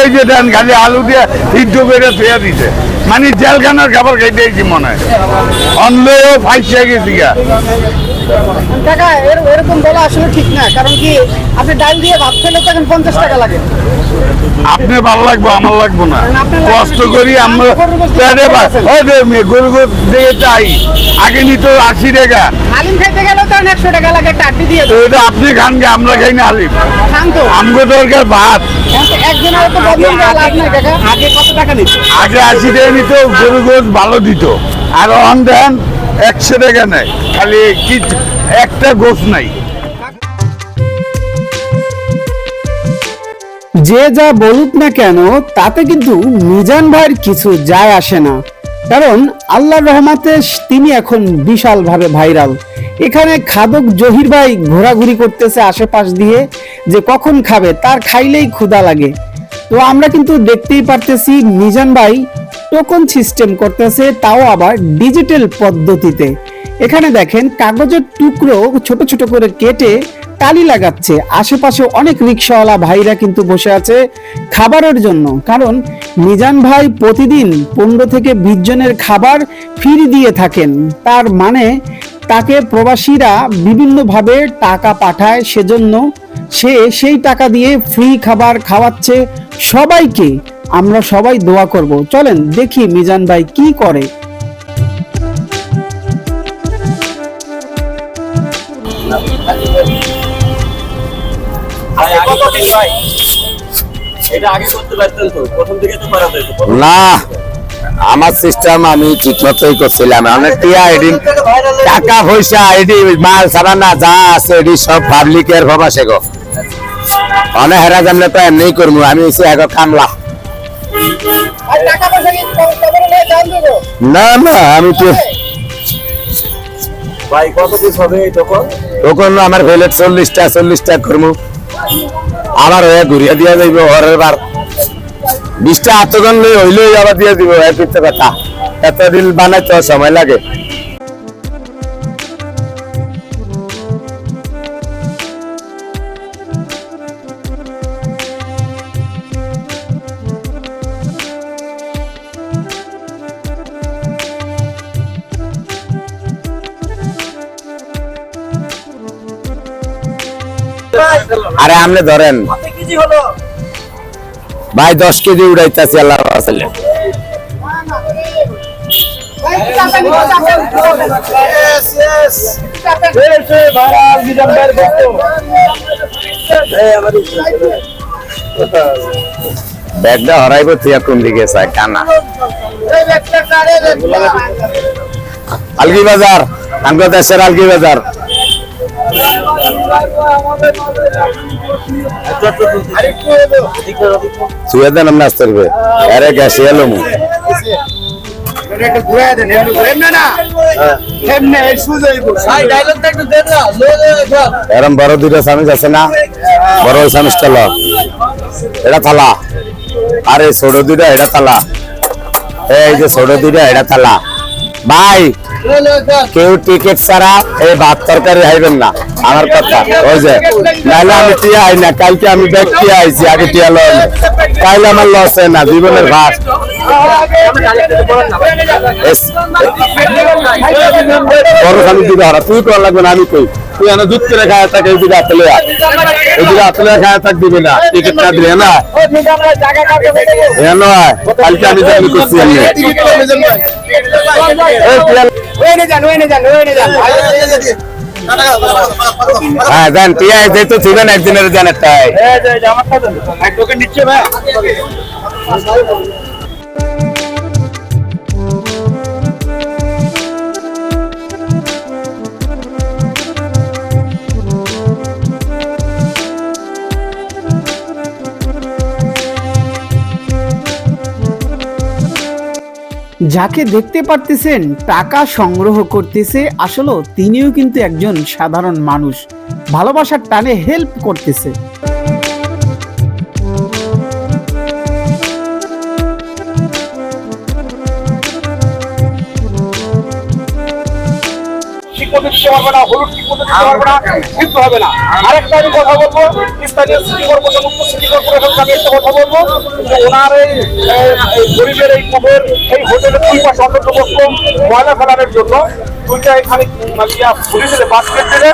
এই যে দেন খালি আলু দিয়ে সিদ্ধ করে ফেয়া দিছে। মানে জেলখানার খাবার খাইতেছি মনে হয়। অনলেও ফাইসে গেছি গা। টাকা এরকম বলা আসলে ঠিক না কারণ কি আপনি ডাল দিয়ে ভাত খেলে তো পঞ্চাশ টাকা লাগে। আপনি ভালো লাগবো আমার লাগবো না। কষ্ট করি আমরা গরুর গোশত পেটে দিয়ে ভাত- আছেন। ওই যে মেয়ে গরু গরু দিয়ে চাই। আগে নিত আশি টাকা। হালিম খাইতে তো একশো টাকা লাগে দিয়ে এটা আপনি খান গে আমরা খাই না হালিম। খান তো। আমগো দরকার ভাত। কাকা। আগে কত টাকা নিচ্ছে আগে আশি টাকা নিত গরু গোস ভালো দিত। আর অন দেন একশো টাকা নেয় খালি একটা গোস নাই। যে যা বলুক না কেন, তাতে কিন্তু মিজান ভাইয়ের কিছু যায় আসে না। কারণ আল্লাহর রহমাতে তিনি এখন বিশালভাবে ভাইরাল। এখানে খাদক জহির ভাই ঘোরাঘুরি করতেছে আশেপাশ দিয়ে, যে কখন খাবে, তার খাইলেই ক্ষুধা লাগে। তো আমরা কিন্তু দেখতেই পারতেছি মিজান ভাই টোকন সিস্টেম করতেছে, তাও আবার ডিজিটাল পদ্ধতিতে। এখানে দেখেন কাগজের টুকরো ছোট ছোট করে কেটে তালি লাগাচ্ছে। আশেপাশে অনেক রিক্সাওয়ালা ভাইরা কিন্তু বসে আছে খাবারের জন্য। কারণ মিজান ভাই প্রতিদিন পনেরো থেকে বিশ জনের খাবার ফ্রি দিয়ে থাকেন। তার মানে তাকে প্রবাসীরা বিভিন্নভাবে টাকা পাঠায়, সেজন্য সে সেই টাকা দিয়ে ফ্রি খাবার খাওয়াচ্ছে সবাইকে আমরা সবাই দোয়া করব। চলেন দেখি মিজান ভাই কি করে। এটা আগে করতে পারতেন তো প্রথম দিকে তো করা যেত না আমার সিস্টেম আমি ঠিক মতোই করছিলাম। অনেক টিয়া এডিন টাকা পয়সা এডি মাল সারানা যা আছে এডি সব পাবলিকের ভাবা সেগো অনেক হেরা জানলে তো এমনি করব আমি এসে এক কামলা। না না আমি তো ভাই কত পিস হবে তখন তখন আমার ভেলে চল্লিশটা চল্লিশটা করব আবার হয়ে ঘুরিয়ে দিয়া যাইব ঘরের বার। বিশটা আত্মগণ লই হইলেই আবার দিয়ে দিব এক কথা এতদিন বানাইতে সময় লাগে। আরে আপনি ধরেন। ভাই দশ কেজি উড়াইতেছি আল্লাহ আসলে ব্যাগটা হরাইব তুই কোন দিকে চাই কানা আলগি বাজার আমগো দেশের আলগি বাজার সুয়ে দেন আমরা আসতে হবে আরে গ্যাস এলো মু এরম বড় দুইটা সামিজ আছে না? বড় ওই সামিজটা ল এটা থালা। আরে ছোট দুইটা, এটা থালা। এই যে ছোট দুইটা, এটা থালা। ভাই কেউ টিকিট ছাড়া এই ভাত তরকারি খাইবেন না। আমার কথা, ওই যে, নাহলে আমি টিয়া আই না, কালকে আমি ব্যাগ টিয়া আইছি, আগে টিয়া লয় কাইলে আমার লস হয় না, জীবনের ভাত। খালি দিবে তুই কোন লাগবে না, আমি কই। তুই এনে দুধ করে খায় থাকে, এই দিকে আপেলে এই দিকে আপেলে খায় থাক, দিবে না টিকিট না দিলে, না? এনো আয় কালকে আমি জানি করছি এমনি এই টিয়া- হ্যাঁ দেন টিয়া যেহেতু ছিলেন একদিনের দেন একটাই যাকে দেখতে পারতেছেন, টাকা সংগ্রহ করতেছে আসলে তিনিও কিন্তু একজন সাধারণ মানুষ। ভালোবাসার টানে হেল্প করতেছে। মধ্যে দিতে পারবে না হলুদ ঠিক মতো দিতে পারবে না কিন্তু হবে না। আরেকটা আমি কথা বলব স্থানীয় সিটি কর্পোরেশন উত্তর সিটি কর্পোরেশন আমি একটা কথা বলব যে ওনার এই গরিবের এই কবের এই হোটেলের দুই পাশে অন্তত ময়লা ফেলানোর জন্য দুইটা এখানে মানে পুলিশের বাস্কেট দিলে